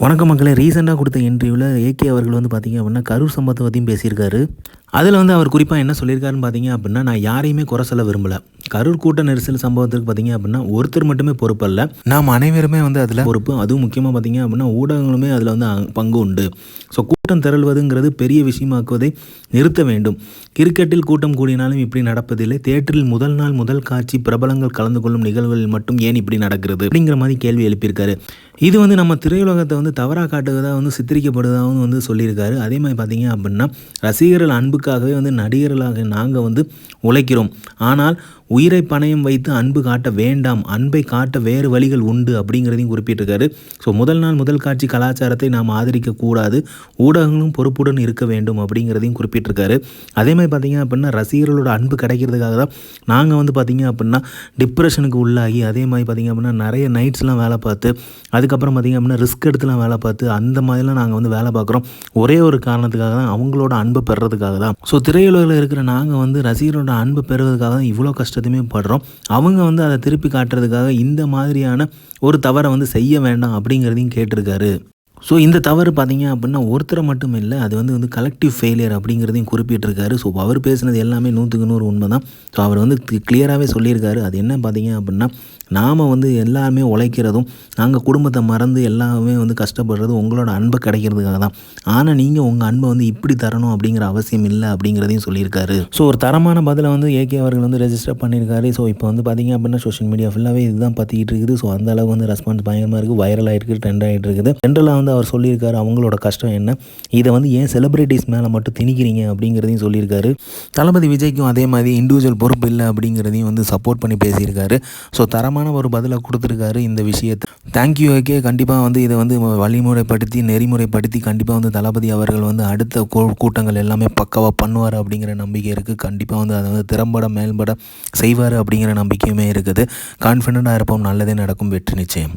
வணக்கம் மக்களே ரீசெண்டாக கொடுத்த இன்டர்வியூவில் ஏகே அவர்கள் வந்து பார்த்தீங்க அப்படின்னா கரூர் சம்பவத்தை பற்றியும் பேசியிருக்காரு. அதில் வந்து அவர் குறிப்பாக என்ன சொல்லியிருக்காருன்னு பார்த்தீங்க அப்படின்னா நான் யாரையுமே குறை சொல்ல விரும்பலை. கரூர் கூட்ட நெரிசல் சம்பவத்துக்கு பார்த்தீங்க அப்படின்னா ஒருத்தர் மட்டுமே பொறுப்பல்ல. நாம் அனைவருமே வந்து அதில் பொறுப்பு. அதுவும் முக்கியமாக பார்த்தீங்க அப்படின்னா ஊடகங்களுமே அதில் வந்து பங்கு உண்டு. ஸோ கூட்டம் திரள்வதுங்கிறது பெரிய விஷயமாக்குவதை நிறுத்த வேண்டும். கிரிக்கெட்டில் கூட்டம் கூடினாலும் இப்படி நடப்பதில்லை. தேட்டரில் முதல் நாள் முதல் காட்சி பிரபலங்கள் கலந்து கொள்ளும் நிகழ்வுகளில் மட்டும் ஏன் இப்படி நடக்கிறது? அப்படிங்கிற மாதிரி கேள்வி எழுப்பியிருக்காரு. இது வந்து நம்ம திரையுலகத்தை வந்து தவறாக காட்டுவதாக வந்து சித்தரிக்கப்படுவதாகவும் வந்து சொல்லியிருக்காரு. அதே மாதிரி பார்த்தீங்க அப்படின்னா ரசிகர்கள் அன்புக்காகவே வந்து நடிகர்களாக நாங்கள் வந்து உழைக்கிறோம். ஆனால் உயிரை பணயம் வைத்து அன்பு காட்ட வேண்டாம். அன்பை காட்ட வேறு வழிகள் உண்டு அப்படிங்கிறதையும் குறிப்பிட்டிருக்காரு. ஸோ முதல் நாள் முதல் காட்சி கலாச்சாரத்தை நாம் ஆதரிக்கக்கூடாது. கூடாது ஊடகங்களும் பொறுப்புடன் இருக்க வேண்டும் அப்படிங்கிறதையும் குறிப்பிட்டிருக்காரு. அதே மாதிரி பார்த்தீங்க அப்படின்னா ரசிகர்களோட அன்பு கிடைக்கிறதுக்காக தான் நாங்கள் வந்து பார்த்தீங்க அப்படின்னா டிப்ரெஷனுக்கு உள்ளாகி அதே மாதிரி பார்த்தீங்க அப்படின்னா நிறைய நைட்ஸ்லாம் வேலை பார்த்து அதுக்கப்புறம் பார்த்தீங்க அப்படின்னா ரிஸ்க் எடுத்துலாம் வேலை பார்த்து அந்த மாதிரிலாம் நாங்கள் வந்து வேலை பார்க்குறோம். ஒரே ஒரு காரணத்துக்காக தான் அவங்களோட அன்பை பெறுறதுக்காக தான். ஸோ திரையுலகில் இருக்கிற நாங்கள் வந்து ரசிகரோட அன்பு பெறுவதற்காக தான் இவ்வளோ கஷ்டத்தையுமே படுறோம். அவங்க வந்து அதை திருப்பி காட்டுறதுக்காக இந்த மாதிரியான ஒரு தவறை வந்து செய்ய வேண்டாம் அப்படிங்கிறதையும் கேட்டிருக்காரு. ஸோ இந்த தவறு பார்த்தீங்க அப்படின்னா ஒருத்தரை மட்டும் இல்லை அது வந்து வந்து கலெக்டிவ் ஃபெயிலியர் அப்படிங்கிறதையும் குறிப்பிட்டிருக்காரு. ஸோ அவர் பேசினது எல்லாமே நூற்றுக்கு நூறு உண்மை தான் ஸோ அவர் வந்து கிளியராகவே சொல்லியிருக்காரு. அது என்ன பார்த்தீங்க அப்படின்னா நாம் வந்து எல்லாருமே உழைக்கிறதும் நாங்கள் குடும்பத்தை மறந்து எல்லாமே வந்து கஷ்டப்படுறது உங்களோட அன்பை கிடைக்கிறதுக்காக தான். ஆனால் நீங்கள் உங்கள் அன்பை வந்து இப்படி தரணும் அப்படிங்கிற அவசியம் இல்லை அப்படிங்கிறதையும் சொல்லியிருக்காரு. ஸோ ஒரு தரமான பதிலை வந்து ஏகே அவர்கள் வந்து ரெஜிஸ்டர் பண்ணியிருக்காரு. ஸோ இப்போ வந்து பார்த்திங்க அப்படின்னா சோஷியல் மீடியா ஃபுல்லாகவே இதுதான் பார்த்துக்கிட்டு இருக்குது. ஸோ அந்த அளவுக்கு வந்து ரெஸ்பான்ஸ் பயங்கரமாக இருக்குது வைரல் ஆகிருக்கு ட்ரெண்ட் ஆகிட்டு இருக்குது. ஜென்ரலாக வந்து அவர் சொல்லியிருக்காரு அவங்களோட கஷ்டம் என்ன? இதை வந்து ஏன் செலிப்ரிட்டிஸ் மேலே மட்டும் திணிக்கிறீங்க அப்படிங்கிறதையும் சொல்லியிருக்காரு. தளபதி விஜய்க்கும் அதே மாதிரி இண்டிவிஜுவல் பொறுப்பு இல்லை அப்படிங்கிறதையும் வந்து சப்போர்ட் பண்ணி பேசியிருக்காரு. ஸோ தரமான ஒரு பதிலை கொடுத்துருக்காரு இந்த விஷயத்தை. தேங்க்யூ ஓகே கண்டிப்பாக வந்து இதை வந்து வழிமுறைப்படுத்தி நெறிமுறைப்படுத்தி கண்டிப்பாக வந்து தளபதி அவர்கள் வந்து அடுத்த கூட்டங்கள் எல்லாமே பக்காவாக பண்ணுவார் அப்படிங்கிற நம்பிக்கை இருக்குது கண்டிப்பாக வந்து அதை வந்து திறம்பட மேம்பட செய்வார் அப்படிங்கிற நம்பிக்கையுமே இருக்குது. கான்ஃபிடண்ட்டாக இருப்போம் நல்லதே நடக்கும் வெற்றி நிச்சயம்.